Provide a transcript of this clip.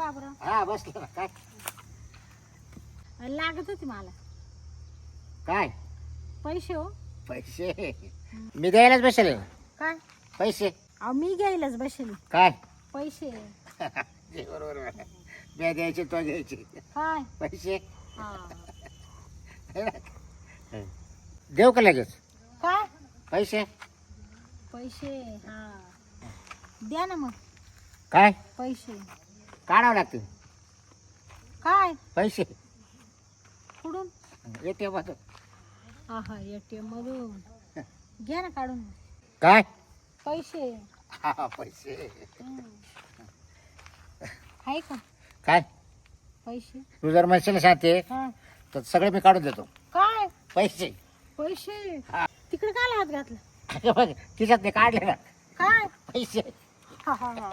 बाबराव हा बसलं. ना काय लागत होती मला. काय? पैसे हो. पैसे? मी द्यायलाच बसेल. काय? पैसे? अहो मी घ्यायलाच बसली. काय? पैसे. ते बरोबर आहे. मी द्यायचे तो घ्यायचे काय? पैसे? हा. देऊ का लगेच? काय? पैसे? पैसे हा. द्या ना मग. काय? पैसे. काढावं लागतील काय? पैसे. कुठून? येते मधून. हा हा एटीएम मधून. घ्या ना काढून. काय? पैसे. हा पैसे. हम्म. आहे का? काय? पैसे. तू जर म्हणशील ना सांगते हा. तर सगळे मी काढून देतो. काय? पैसे. पैसे. हा. तिकडे काय हात घातला. अगं बघ तिच्यात ते काढले ना. काय? पैसे. हा हा हा.